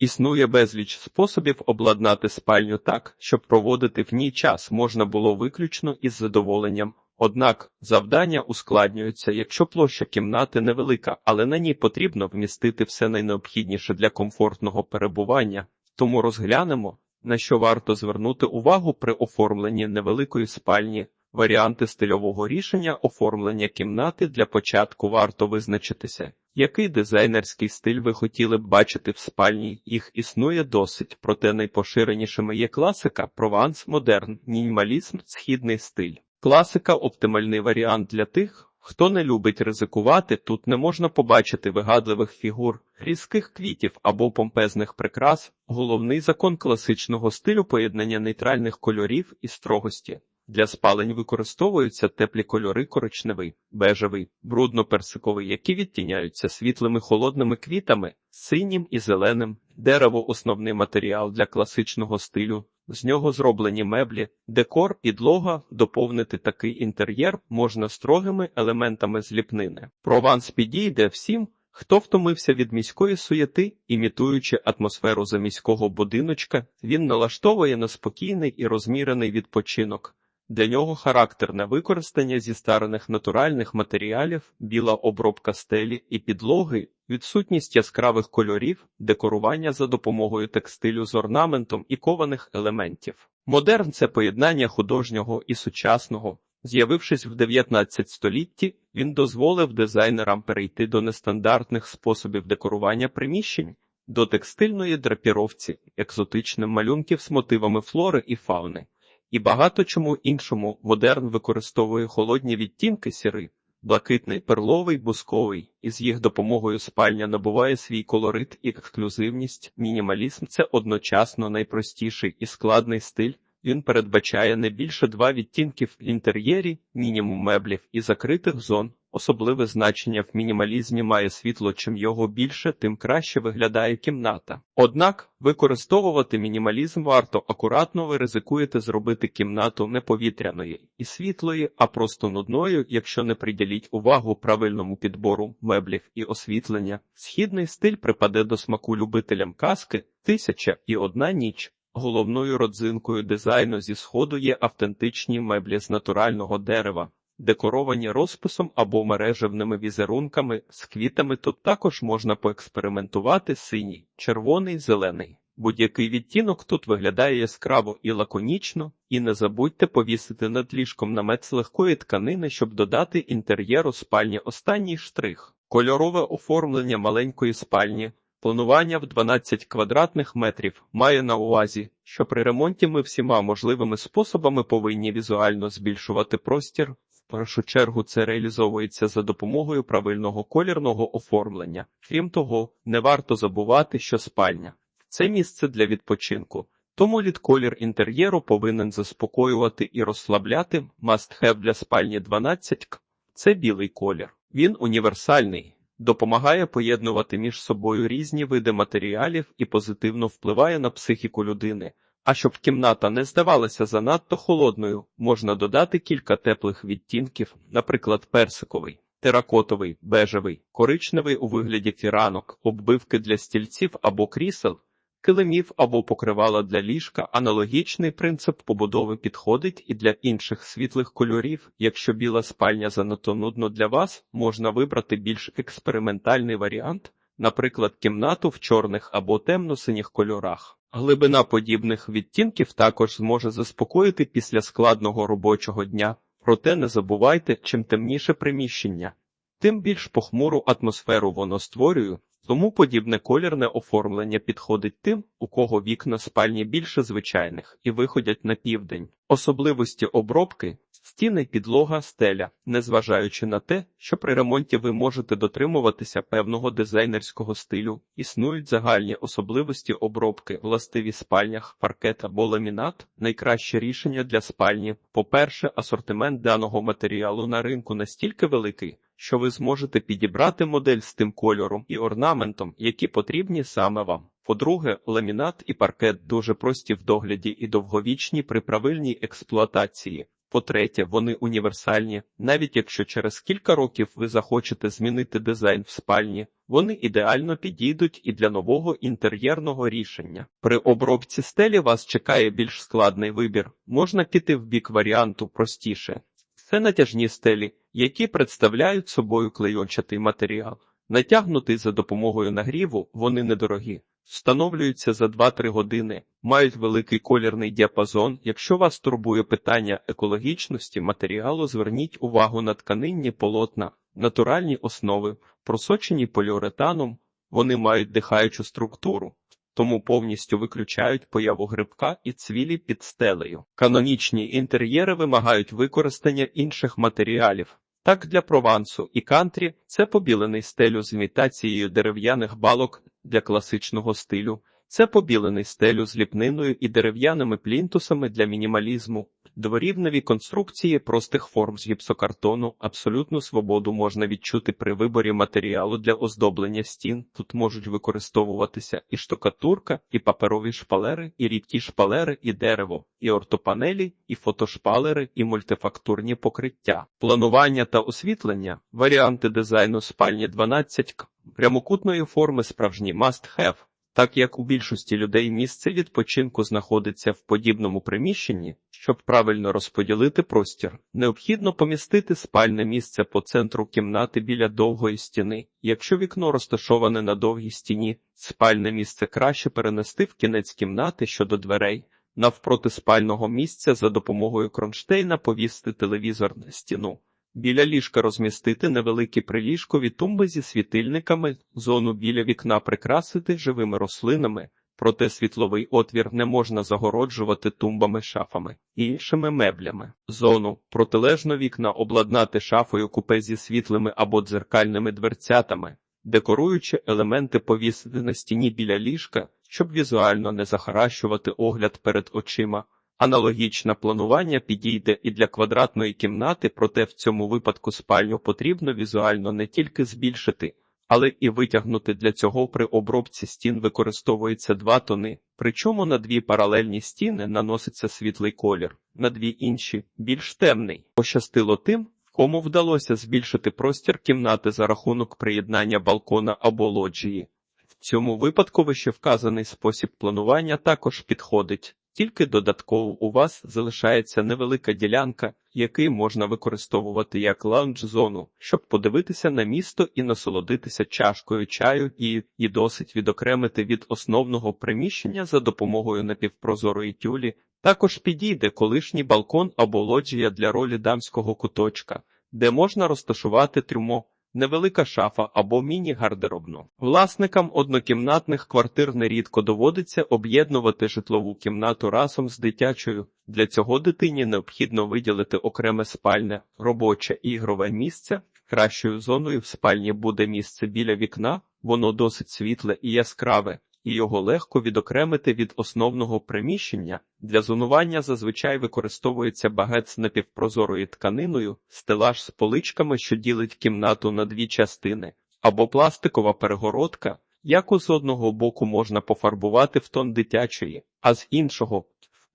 Існує безліч способів обладнати спальню так, щоб проводити в ній час можна було виключно із задоволенням. Однак завдання ускладнюються, якщо площа кімнати невелика, але на ній потрібно вмістити все найнеобхідніше для комфортного перебування. Тому розглянемо, на що варто звернути увагу при оформленні невеликої спальні. Варіанти стильового рішення оформлення кімнати для початку варто визначитися. Який дизайнерський стиль ви хотіли б бачити в спальні? Їх існує досить, проте найпоширенішими є класика, прованс, модерн, мінімалізм, східний стиль. Класика оптимальний варіант для тих, хто не любить ризикувати. Тут не можна побачити вигадливих фігур, різких квітів або помпезних прикрас. Головний закон класичного стилю поєднання нейтральних кольорів і строгості. Для спалень використовуються теплі кольори коричневий, бежевий, брудно-персиковий, які відтіняються світлими холодними квітами, синім і зеленим. Дерево основний матеріал для класичного стилю. З нього зроблені меблі, декор, підлога, доповнити такий інтер'єр можна строгими елементами зліпнини. Прованс підійде всім, хто втомився від міської суєти, імітуючи атмосферу заміського будиночка, він налаштовує на спокійний і розмірений відпочинок. Для нього характерне використання зістарених натуральних матеріалів, біла обробка стелі і підлоги, відсутність яскравих кольорів, декорування за допомогою текстилю з орнаментом і кованих елементів. Модерн це поєднання художнього і сучасного. З'явившись в 19 столітті, він дозволив дизайнерам перейти до нестандартних способів декорування приміщень, до текстильної драпіровці, екзотичних малюнків з мотивами флори і фауни. І багато чому іншому модерн використовує холодні відтінки сіри, блакитний, перловий, бусковий, і з їх допомогою спальня набуває свій колорит і ексклюзивність. Мінімалізм це одночасно найпростіший і складний стиль. Він передбачає не більше два відтінки в інтер'єрі, мінімум меблів і закритих зон. Особливе значення в мінімалізмі має світло, чим його більше, тим краще виглядає кімната. Однак використовувати мінімалізм варто акуратно ви ризикуєте зробити кімнату не повітряною і світлої, а просто нудною, якщо не приділіть увагу правильному підбору меблів і освітлення. Східний стиль припаде до смаку любителям казки Тисяча і одна ніч. Головною родзинкою дизайну зі сходу є автентичні меблі з натурального дерева, декоровані розписом або мережевними візерунками з квітами. Тут також можна поекспериментувати синій, червоний, зелений. Будь-який відтінок тут виглядає яскраво і лаконічно, і не забудьте повісити над ліжком намет з легкої тканини, щоб додати інтер'єру спальні останній штрих. Кольорове оформлення маленької спальні. Планування в 12 квадратних метрів має на увазі, що при ремонті ми всіма можливими способами повинні візуально збільшувати простір. Першу чергу це реалізовується за допомогою правильного колірного оформлення. Крім того, не варто забувати, що спальня це місце для відпочинку. Тому літколір інтер'єру повинен заспокоювати і розслабляти. Must-have для спальні 12 к це білий колір. Він універсальний допомагає поєднувати між собою різні види матеріалів і позитивно впливає на психіку людини. А щоб кімната не здавалася занадто холодною, можна додати кілька теплих відтінків, наприклад, персиковий, теракотовий, бежевий, коричневий у вигляді фіранок, оббивки для стільців або крісел, килимів або покривала для ліжка. Аналогічний принцип побудови підходить і для інших світлих кольорів. Якщо біла спальня занадто нудно для вас, можна вибрати більш експериментальний варіант, наприклад, кімнату в чорних або темно-синіх кольорах. Глибина подібних відтінків також зможе заспокоїти після складного робочого дня, проте не забувайте, чим темніше приміщення, тим більш похмуру атмосферу воно створює, тому подібне колірне оформлення підходить тим, у кого вікна спальні більше звичайних і виходять на південь. Особливості обробки стіни, підлога, стеля, незважаючи на те, що при ремонті ви можете дотримуватися певного дизайнерського стилю, існують загальні особливості обробки, властиві спальнях, паркет або ламінат. Найкраще рішення для спальні. По-перше, асортимент даного матеріалу на ринку настільки великий, що ви зможете підібрати модель з тим кольором і орнаментом, які потрібні саме вам. По-друге, ламінат і паркет дуже прості в догляді і довговічні при правильній експлуатації. По-третє, вони універсальні, навіть якщо через кілька років ви захочете змінити дизайн в спальні, вони ідеально підійдуть і для нового інтер'єрного рішення. При обробці стелі вас чекає більш складний вибір. Можна піти в бік варіанту простіше. Це натяжні стелі, які представляють собою клейончатий матеріал. Натягнутий за допомогою нагріву, вони недорогі. Встановлюються за 2-3 години, мають великий колірний діапазон. Якщо вас турбує питання екологічності матеріалу, зверніть увагу на тканинні полотна, натуральні основи, просочені поліуретаном, вони мають дихаючу структуру, тому повністю виключають появу грибка і цвілі під стелею. Канонічні інтер'єри вимагають використання інших матеріалів. Так, для провансу і кантрі це побілений стелю з імітацією дерев'яних балок для класичного стилю, це побілений стелю з ліпниною і дерев'яними плінтусами для мінімалізму, дворівневі конструкції простих форм з гіпсокартону, абсолютну свободу можна відчути при виборі матеріалу для оздоблення стін. Тут можуть використовуватися і штукатурка, і паперові шпалери, і рідкі шпалери, і дерево, і ортопанелі, і фотошпалери, і мультифактурні покриття. Планування та освітлення, варіанти дизайну спальні 12 к прямокутної форми справжній must-have. Так як у більшості людей місце відпочинку знаходиться в подібному приміщенні, щоб правильно розподілити простір, необхідно помістити спальне місце по центру кімнати біля довгої стіни. Якщо вікно розташоване на довгій стіні, спальне місце краще перенести в кінець кімнати щодо дверей. Навпроти спального місця за допомогою кронштейна повісти телевізор на стіну. Біля ліжка розмістити невеликі приліжкові тумби зі світильниками, зону біля вікна прикрасити живими рослинами, проте світловий отвір не можна загороджувати тумбами, шафами і іншими меблями. Зону протилежно вікна обладнати шафою купе зі світлими або дзеркальними дверцятами, декоруючи елементи повісити на стіні біля ліжка, щоб візуально не захаращувати огляд перед очима. Аналогічне планування підійде і для квадратної кімнати, проте в цьому випадку спальню потрібно візуально не тільки збільшити, але і витягнути для цього при обробці стін використовується два тони, причому на дві паралельні стіни наноситься світлий колір, на дві інші більш темний. Пощастило тим, кому вдалося збільшити простір кімнати за рахунок приєднання балкона або лоджії. В цьому випадку вище вказаний спосіб планування також підходить. Тільки додатково у вас залишається невелика ділянка, який можна використовувати як лаунж-зону, щоб подивитися на місто і насолодитися чашкою чаю, і, і досить відокремити від основного приміщення за допомогою напівпрозорої тюлі. Також підійде колишній балкон або лоджія для ролі дамського куточка, де можна розташувати трюмо невелика шафа або міні-гардеробну. Власникам однокімнатних квартир нерідко доводиться об'єднувати житлову кімнату разом з дитячою. Для цього дитині необхідно виділити окреме спальне, робоче і ігрове місце. Кращою зоною в спальні буде місце біля вікна, воно досить світле і яскраве і його легко відокремити від основного приміщення. Для зонування зазвичай використовується багет з напівпрозорою тканиною, стелаж з поличками, що ділить кімнату на дві частини, або пластикова перегородка, яку з одного боку можна пофарбувати в тон дитячої, а з іншого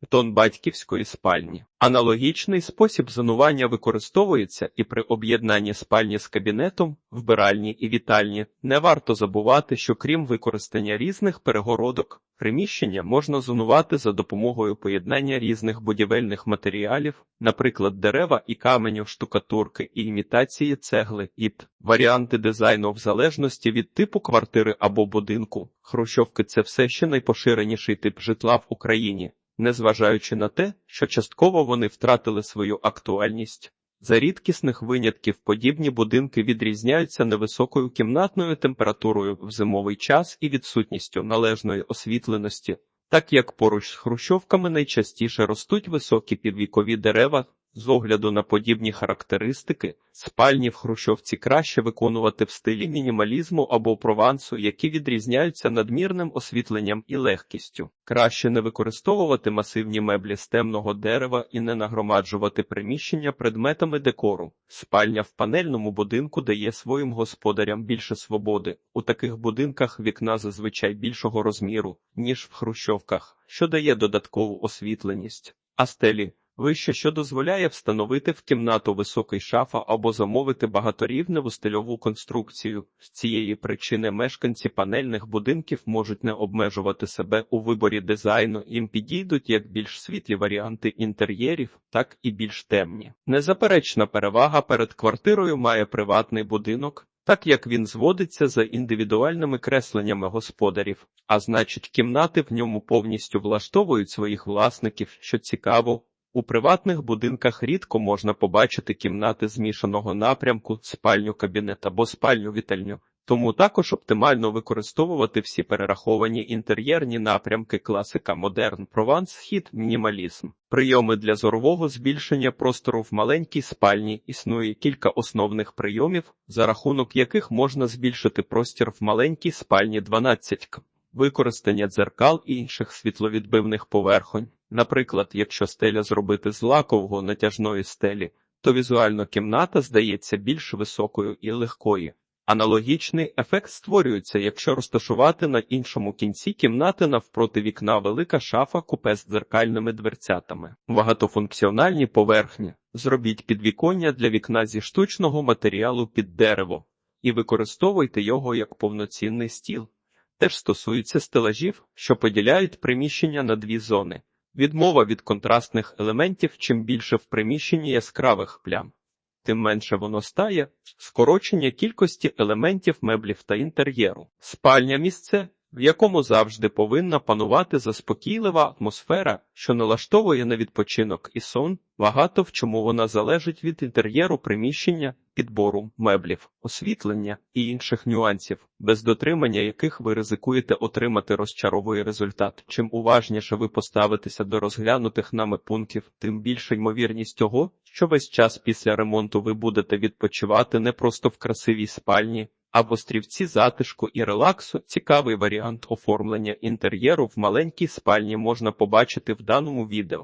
тон батьківської спальні. Аналогічний спосіб зонування використовується і при об'єднанні спальні з кабінетом, вбиральні і вітальні. Не варто забувати, що крім використання різних перегородок, приміщення можна зонувати за допомогою поєднання різних будівельних матеріалів, наприклад, дерева і каменю, штукатурки і імітації цегли, ІП. Варіанти дизайну в залежності від типу квартири або будинку. Хрущовки це все ще найпоширеніший тип житла в Україні незважаючи на те, що частково вони втратили свою актуальність. За рідкісних винятків подібні будинки відрізняються невисокою кімнатною температурою в зимовий час і відсутністю належної освітленості, так як поруч з хрущовками найчастіше ростуть високі підвікові дерева, з огляду на подібні характеристики, спальні в хрущовці краще виконувати в стилі мінімалізму або провансу, які відрізняються надмірним освітленням і легкістю. Краще не використовувати масивні меблі з темного дерева і не нагромаджувати приміщення предметами декору. Спальня в панельному будинку дає своїм господарям більше свободи. У таких будинках вікна зазвичай більшого розміру, ніж в хрущовках, що дає додаткову освітленість. А стелі Вище, що дозволяє встановити в кімнату високий шафа або замовити багаторівневу стильову конструкцію. З цієї причини мешканці панельних будинків можуть не обмежувати себе у виборі дизайну, їм підійдуть як більш світлі варіанти інтер'єрів, так і більш темні. Незаперечна перевага перед квартирою має приватний будинок. Так як він зводиться за індивідуальними кресленнями господарів, а значить, кімнати в ньому повністю влаштовують своїх власників, що цікаво. У приватних будинках рідко можна побачити кімнати змішаного напрямку, спальню кабінет або спальню вітальню. Тому також оптимально використовувати всі перераховані інтер'єрні напрямки класика модерн, прованс, схід, мінімалізм. Прийоми для зорового збільшення простору в маленькій спальні існує кілька основних прийомів, за рахунок яких можна збільшити простір в маленькій спальні 12 к. Використання дзеркал і інших світловідбивних поверхонь. Наприклад, якщо стеля зробити з лакового натяжної стелі, то візуально кімната здається більш високою і легкою. Аналогічний ефект створюється, якщо розташувати на іншому кінці кімнати навпроти вікна велика шафа купе з дзеркальними дверцятами. Багатофункціональні поверхні. Зробіть підвіконня для вікна зі штучного матеріалу під дерево і використовуйте його як повноцінний стіл. Теж стосується стелажів, що поділяють приміщення на дві зони. Відмова від контрастних елементів чим більше в приміщенні яскравих плям тим менше воно стає, скорочення кількості елементів меблів та інтер'єру. Спальня місце, в якому завжди повинна панувати заспокійлива атмосфера, що налаштовує на відпочинок і сон, багато в чому вона залежить від інтер'єру приміщення, підбору меблів, освітлення і інших нюансів, без дотримання яких ви ризикуєте отримати розчаровий результат. Чим уважніше ви поставитеся до розглянутих нами пунктів, тим більша ймовірність того, що весь час після ремонту ви будете відпочивати не просто в красивій спальні, а стрівці затишку і релаксу. Цікавий варіант оформлення інтер'єру в маленькій спальні можна побачити в даному відео.